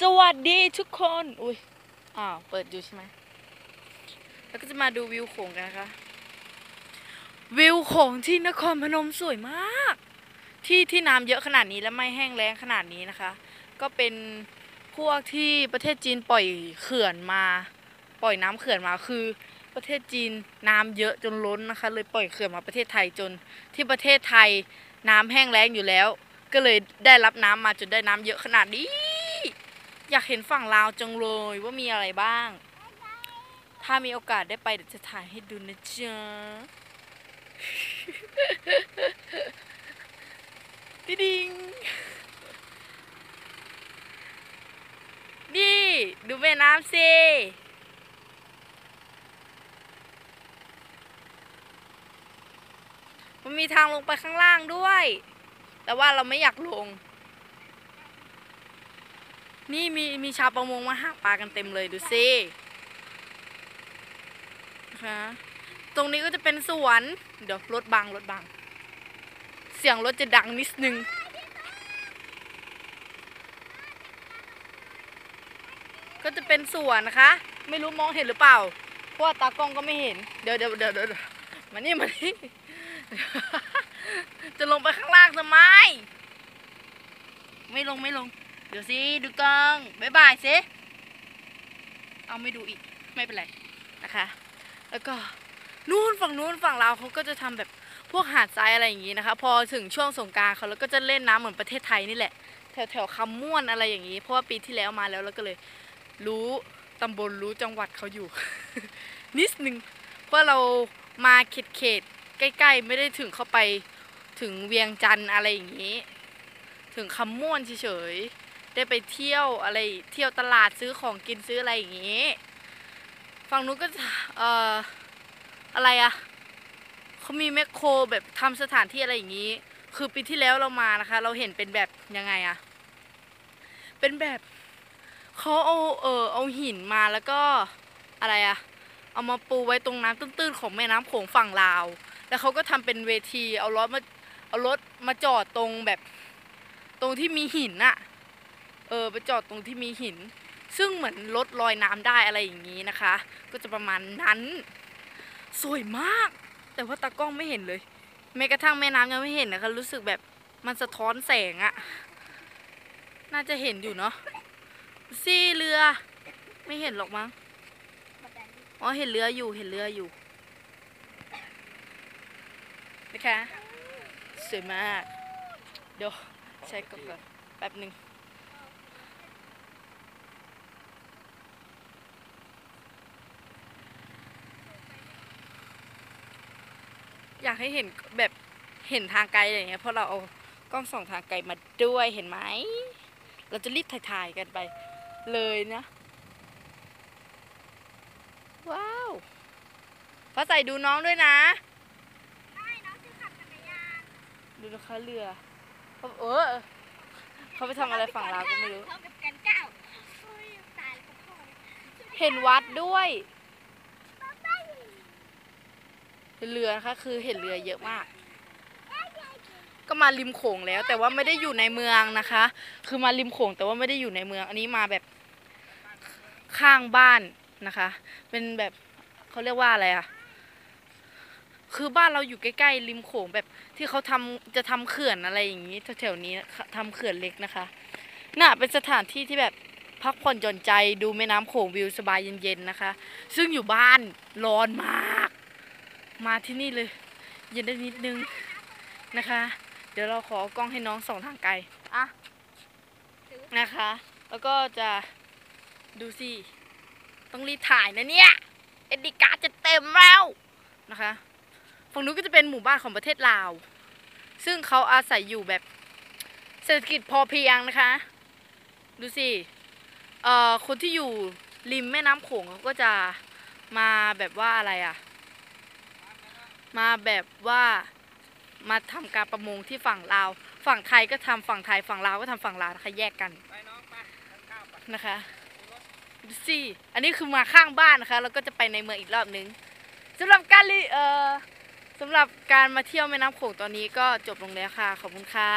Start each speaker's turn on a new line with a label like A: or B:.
A: สวัสดีทุกคน อุ้ย อ้าว เปิดอยู่ใช่ไหม แล้วก็จะมาดูวิวโขงกันนะคะ วิวโขงที่นครพนมสวยมาก ที่ที่น้ำเยอะขนาดนี้และไม่แห้งแล้งขนาดนี้นะคะ ก็เป็นพวกที่ประเทศจีนปล่อยเขื่อนมา ปล่อยน้ำเขื่อนมาคือ ประเทศจีนน้ำเยอะจนล้นนะคะ เลยปล่อยเขื่อนมาประเทศไทยจน ที่ประเทศไทยน้ำแห้งแล้งอยู่แล้ว ก็เลยได้รับน้ำมาจนได้น้ำเยอะขนาดนี้ อยากเห็นฝั่งลาวจังเลยว่ามีอะไรบ้าง ถ้ามีโอกาสได้ไปเดี๋ยวจะถ่ายให้ดูนะจ๊ะดิดิงนี่ดูแม่น้ำสิมันมีทางลงไปข้างล่างด้วย แต่ว่าเราไม่อยากลง นี่มีมีชาวประมงมาหาปลากันเต็มเลยดูสินะคะตรงนี้ก็จะเป็นสวน เดี๋ยวรถบังรถบัง เสียงรถจะดังนิดนึง ก็จะเป็นสวนนะคะ ไม่รู้มองเห็นหรือเปล่า เพราะตากล้องก็ไม่เห็น เดี๋ยวเดี๋ยวเดี๋ยวเดี๋ยวมานี่มานี่จะลงไปข้างล่างทำไม ไม่ลงไม่ลง เดี๋ยวสิดูกล้องบ๊ายบายสิเอาไม่ดูอีกไม่เป็นไรนะคะ แล้วก็นู่นฝั่งนู้นฝั่งเราเขาก็จะทำแบบพวกหาดทรายอะไรอย่างนี้นะคะ พอถึงช่วงสงการเขาแล้วก็จะเล่นน้ำเหมือนประเทศไทยนี่แหละ แถวแถวคำม่วนอะไรอย่างนี้ เพราะว่าปีที่แล้วมาแล้วแล้วก็เลยรู้ตำบลรู้จังหวัดเขาอยู่ นิดนึงเพราะเรามาเขตเขตใกล้ ๆ ไม่ได้ถึงเข้าไปถึงเวียงจันทร์อะไรอย่างนี้ ถึงคำม่วนเฉยๆ ได้ไปเที่ยวอะไรเที่ยวตลาดซื้อของกินซื้ออะไรอย่างนี้ฝั่งนู้นก็เอ่ออะไรอะเขามีแมคโครแบบทำสถานที่อะไรอย่างนี้ คือปีที่แล้วเรามานะคะ เราเห็นเป็นแบบยังไงอะเป็นแบบเขาเอาเออเอาหินมาแล้วก็อะไรอะเอามาปูไว้ตรงน้ำตื้นๆของแม่น้ำโขงฝั่งลาว แล้วเขาก็ทำเป็นเวทีเอารถมาเอารถมาจอดตรงแบบ ตรงที่มีหินอะ เออไปจอดตรงที่มีหิน ซึ่งเหมือนรถลอยน้ำได้อะไรอย่างนี้นะคะ ก็จะประมาณนั้น สวยมาก แต่ว่าตากล้องไม่เห็นเลยแม้กระทั่งแม่น้ำยังไม่เห็นนะคะ รู้สึกแบบมันสะท้อนแสงอะน่าจะเห็นอยู่เนาะซี่เรือ ไม่เห็นหรอกมั้งอ๋อเห็นเรืออยู่เห็นเรืออยู่นะคะสวยมาก เดี๋ยวใช้กล้องก่อนแป๊บหนึ่ง อยากให้เห็นแบบเห็นทางไกลอะไรอย่างเงี้ยเพราะเราเอากล้องส่องทางไกลมาด้วยเห็นไหม เราจะรีบถ่ายๆกันไปเลยนะ ว้าวฟ้าใส่ดูน้องด้วยนะดูนะคะเรือเขาเออเขาไปทำอะไรฝั่งลาวก็ไม่รู้
B: เขากับกันเก้าโอ้ยตายแล้วพ่อ
A: เห็นวัดด้วย เรือนะคะคือเห็นเรือเยอะมาก ก็มาริมโขงแล้ว แต่ว่าไม่ได้อยู่ในเมืองนะคะ คือมาริมโขงแต่ว่าไม่ได้อยู่ในเมือง อันนี้มาแบบข้างบ้านนะคะ เป็นแบบเขาเรียกว่าอะไรอะคือบ้านเราอยู่ใกล้ๆริมโขงแบบที่เขาทำจะทำเขื่อนอะไรอย่างนี้แถวๆนี้ทำเขื่อนเล็กนะคะ น่ะเป็นสถานที่ที่แบบพักผ่อนหย่อนใจดูแม่น้ำโขงวิวสบายเย็นๆนะคะ ซึ่งอยู่บ้านร้อนมาก มาที่นี่เลย เย็นได้นิดนึงนะคะ เดี๋ยวเราขอเอากล้องให้น้องส่องทางไกลอะนะคะ แล้วก็จะดูสิต้องรีบถ่ายนะเนี่ยเอดิการ์ดจะเต็มแล้วนะคะฝั่งนู้นก็จะเป็นหมู่บ้านของประเทศลาว ซึ่งเขาอาศัยอยู่แบบเศรษฐกิจพอเพียงนะคะ ดูสิเอ่อคนที่อยู่ริมแม่น้ำโขงเขาก็จะมาแบบว่าอะไรอะ มาแบบว่ามาทำการประมงที่ฝั่งลาว ฝั่งไทยก็ทำฝั่งไทยฝั่งลาวก็ทำฝั่งลาวนะคะแยกกันนะคะดูสิอันนี้คือมาข้างบ้านนะคะแล้วก็จะไปในเมืองอีกรอบนึงสำหรับการรีเอ่อสำหรับการมาเที่ยวแม่น้ำโขงตอนนี้ก็จบลงแล้วค่ะ ขอบคุณค่ะ